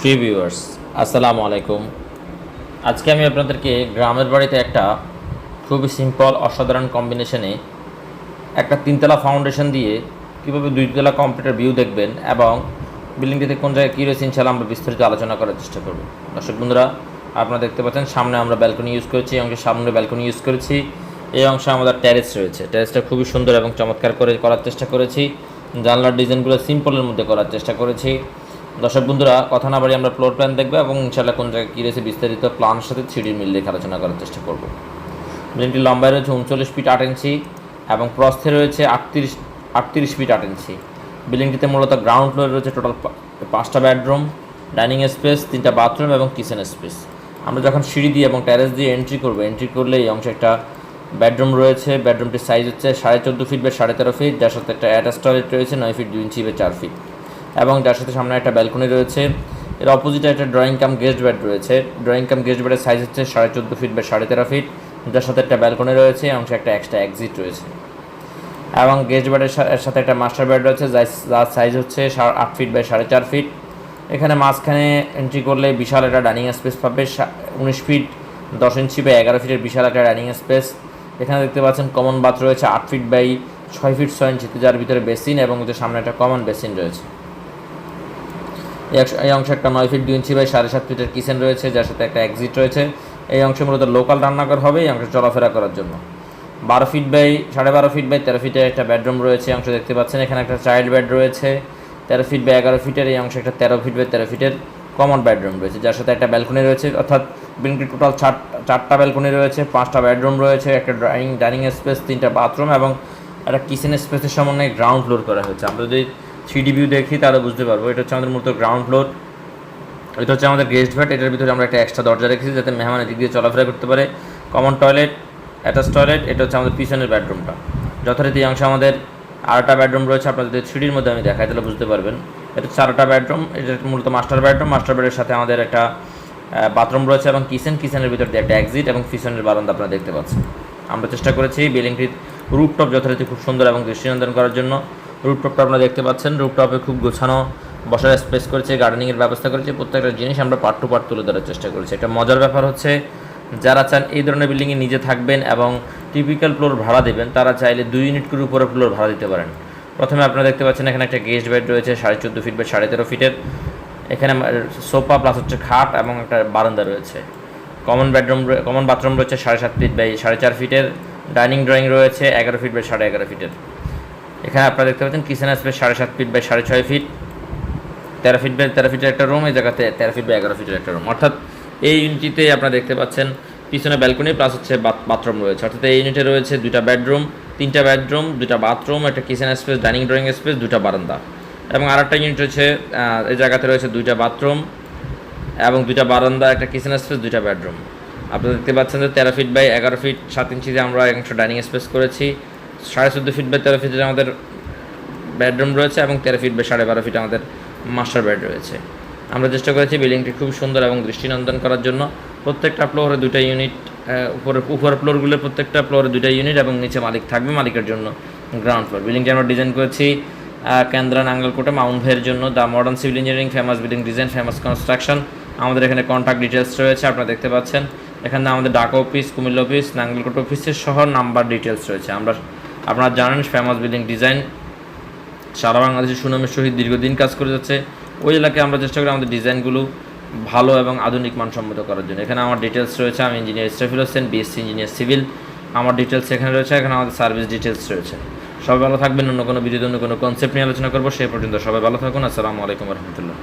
প্রিয় ভিউয়ার্স, আসসালামু আলাইকুম। আজকে আমি আপনাদেরকে গ্রামের বাড়িতে একটা খুবই সিম্পল অসাধারণ কম্বিনেশনে একটা তিনতলা ফাউন্ডেশন দিয়ে কীভাবে দুইতলা কমপ্লিটের ভিউ দেখবেন এবং বিল্ডিংটিতে কোন জায়গায় কী রয়েছে ইনশাল্লাহ আমরা বিস্তারিত আলোচনা করার চেষ্টা করব। দর্শক বন্ধুরা, আপনারা দেখতে পাচ্ছেন সামনে আমরা ব্যালকনি ইউজ করেছি, এই অংশে সামনে ব্যালকনি ইউজ করেছি। এই অংশে আমাদের ট্যারেস রয়েছে। ট্যারেসটা খুবই সুন্দর এবং চমৎকার করে করার চেষ্টা করেছি। জানলার ডিজাইনগুলো সিম্পলের মধ্যে করার চেষ্টা করেছি। দর্শক বন্ধুরা, কথা না বাড়ি আমরা ফ্লোর প্ল্যান দেখব এবং ইনশাল্লাহ কোন জায়গায় কী রয়েছে বিস্তারিত প্ল্যানের সাথে থ্রিডির মিল রেখে আলোচনা করার চেষ্টা করব। বিল্ডিংটির লম্বায় রয়েছে উনচল্লিশ ফিট আট ইঞ্চি এবং প্রস্থে রয়েছে আটত্রিশ আটত্রিশ ফিট আট ইঞ্চি বিল্ডিংটিতে মূলত গ্রাউন্ড ফ্লোরে রয়েছে টোটাল পাঁচটা বেডরুম ডাইনিং স্পেস তিনটা বাথরুম এবং কিচেন স্পেস আমরা যখন সিঁড়ি দিয়ে এবং ট্যারেস দিয়ে এন্ট্রি করব এন্ট্রি করলে এই অংশে একটা বেডরুম রয়েছে। বেডরুমটির সাইজ হচ্ছে সাড়ে চোদ্দ ফিট বা সাড়ে তেরো ফিট যার সাথে একটা অ্যাটাচ টয়লেট রয়েছে, নয় ফিট দুই ইঞ্চি বা চার ফিট এবং যার সাথে সামনে একটা ব্যালকনি রয়েছে। এর অপোজিটে একটা ড্রয়িং কাম গেস্ট বেড রয়েছে। ড্রয়িং কাম গেস্ট বেডের সাইজ হচ্ছে সাড়ে চোদ্দ ফিট বা সাড়ে তেরো ফিট যার সাথে একটা ব্যালকনি রয়েছে এবং সে একটা এক্সট্রা এক্সিট রয়েছে। এবং গেস্ট বেডের সাথে একটা মাস্টার বেড রয়েছে যার সাইজ হচ্ছে আট ফিট বাই সাড়ে চার ফিট এখানে মাঝখানে এন্ট্রি করলে বিশাল একটা ডাইনিং স্পেস পাবে উনিশ ফিট দশ ইঞ্চি বা এগারো ফিটের বিশাল একটা ডাইনিং স্পেস এখানে দেখতে পাচ্ছেন কমন বাথ রয়েছে আট ফিট বাই ছয় ফিট ছয় ইঞ্চিতে যার ভিতরে বেসিন এবং সামনে একটা কমন বেসিন রয়েছে। এই অংশে একটা নয় ফিট দুই ইঞ্চি বাই সাড়ে সাত ফিটের কিচেন রয়েছে, যার সাথে একটা এক্সিট রয়েছে। এই অংশে মূলত লোকাল রান্নাঘর হবে, এই অংশে চলাফেরা করার জন্য। বারো ফিট বাই সাড়ে বারো ফিট বাই তেরো ফিটের একটা বেডরুম রয়েছে অংশ দেখতে পাচ্ছেন। এখানে একটা চাইল্ড বেড রয়েছে, তেরো ফিট বাই এগারো ফিটের, এই অংশে একটা তেরো ফিট বাই তেরো ফিটের কমন বেডরুম রয়েছে, যার সাথে একটা ব্যালকনি রয়েছে। অর্থাৎ বিল্ডিংটি টোটাল চার চারটা ব্যালকনি রয়েছে, পাঁচটা বেডরুম রয়েছে, একটা ড্রাইং ডাইনিং স্পেস তিনটা বাথরুম এবং একটা কিচেন স্পেসের সমন্বয়ে গ্রাউন্ড ফ্লোর করা হয়েছে। আমরা যদি থ্রি ডি ভিউ দেখি, তাহলে বুঝতে পারব। এটা হচ্ছে আমাদের মূলত গ্রাউন্ড ফ্লোর এটা হচ্ছে আমাদের গেস্ট ভ্যাট এটার ভিতরে আমরা একটা এক্সট্রা দরজা রেখেছি যাতে মেহমান এদিক দিয়ে চলাফেরা করতে পারে। কমন টয়লেট অ্যাটাচ টয়লেট এটা হচ্ছে আমাদের পিছনের বেডরুমটা যথারীতি অংশে আমাদের আরেকটা বেডরুম রয়েছে। আপনাদের থ্রিডির মধ্যে আমি দেখাই, তাহলে বুঝতে পারবেন। এটা চারটা বেডরুম এটা মূলত মাস্টার বেডরুম মাস্টার বেডের সাথে আমাদের একটা বাথরুম রয়েছে এবং কিচেন কিচেনের ভিতর দিয়ে একটা এক্সিট এবং পিছনের বারান্দা আপনারা দেখতে পাচ্ছেন। আমরা চেষ্টা করেছি বিল্ডিংটির রুপটপ যথারীতি খুব সুন্দর এবং দৃষ্টিনন্দন করার জন্য। রুপটপটা আপনারা দেখতে পাচ্ছেন। রুপটপে খুব গোছানো বসার স্পেস করেছে গার্ডেনিংয়ের ব্যবস্থা করেছে। প্রত্যেকটা জিনিস আমরা পার্ট টু পার্ট তুলে ধরার চেষ্টা করেছি। একটা মজার ব্যাপার হচ্ছে, যারা চান এই ধরনের বিল্ডিংয়ে নিজে থাকবেন এবং টিপিক্যাল ফ্লোর ভাড়া দেবেন, তারা চাইলে দুই ইউনিট করে উপরে ফ্লোর ভাড়া দিতে পারেন। প্রথমে আপনারা দেখতে পাচ্ছেন এখানে একটা গেস্ট বেড রয়েছে, সাড়ে চোদ্দ ফিট বা সাড়ে তেরো ফিটের এখানে সোফা প্লাস হচ্ছে খাট এবং একটা বারান্দা রয়েছে। কমন বেডরুম কমন বাথরুম রয়েছে সাড়ে সাত ফিট বাই সাড়ে চার ফিটের ডাইনিং ড্রয়িং রয়েছে এগারো ফিট বাই সাড়ে এগারো ফিটের এখানে আপনারা দেখতে পাচ্ছেন কিচেন স্পেস সাড়ে সাত ফিট বাই সাড়ে ছয় ফিট তেরো ফিট বাই তেরো ফিটের একটা রুম এই জায়গাতে তেরো ফিট বাই এগারো ফিটের একটা রুম অর্থাৎ এই ইউনিটিতে আপনারা দেখতে পাচ্ছেন পিছনে ব্যালকনি প্লাস হচ্ছে বাথরুম রয়েছে। অর্থাৎ এই ইউনিটে রয়েছে দুটা বেডরুম তিনটা বেডরুম দুটা বাথরুম একটা kitchen space dining drawing space দুইটা বারান্দা। এবং আরেকটা ইউনিট রয়েছে এই জায়গাতে রয়েছে দুইটা বাথরুম এবং দুইটা বারান্দা, একটা কিচেন স্পেস দুইটা বেডরুম আপনারা দেখতে পাচ্ছেন যে তেরো ফিট বাই এগারো ফিট সাত ইঞ্চিতে আমরা একটা ডাইনিং স্পেস করেছি। সাড়ে চোদ্দ ফিট বাই তেরো ফিটের আমাদের বেডরুম রয়েছে এবং তেরো ফিট বাই সাড়ে বারো ফিট আমাদের মাস্টার বেড রয়েছে। আমরা চেষ্টা করেছি বিল্ডিংটি খুব সুন্দর এবং দৃষ্টিনন্দন করার জন্য। প্রত্যেকটা ফ্লোরে দুইটা ইউনিট উপরে উপর ফ্লোরগুলোর প্রত্যেকটা ফ্লোরে দুইটা ইউনিট এবং নিচে মালিক থাকবে মালিকের জন্য গ্রাউন্ড ফ্লোর বিল্ডিংটি আমরা ডিজাইন করেছি কেন্দ্রা নাঙ্গলকোটে মাউন্ট ভের জন্য। The modern civil engineering famous building design famous construction আমাদের এখানে কন্ট্যাক্ট ডিটেলস রয়েছে, আপনারা দেখতে পাচ্ছেন। এখানে আমাদের ঢাকা অফিস কুমিল্লা অফিস নাঙ্গলকোট অফিসের সহ নাম্বার ডিটেলস রয়েছে। আমরা আপনারা জানেন ফেমাস বিল্ডিং ডিজাইন সারা বাংলাদেশের সুনামের সহিত দীর্ঘদিন কাজ করে যাচ্ছে। ওই এলাকায় আমরা চেষ্টা করি আমাদের ডিজাইনগুলো ভালো এবং আধুনিক মানসম্মত করার জন্য। এখানে আমার ডিটেলস রয়েছে, আমি engineer Istafil Hossain BSc engineer civil আমার ডিটেলস এখানে রয়েছে, এখানে আমাদের সার্ভিস ডিটেলস রয়েছে। সবাই ভালো থাকবেন, অন্য কোনো ভিডিওতে অন্য কোনো কনসেপ্ট নিয়ে আলোচনা করব, সেই পর্যন্ত সবাই ভালো থাকুন, আসসালামু আলাইকুম রহমতুল্লাহ।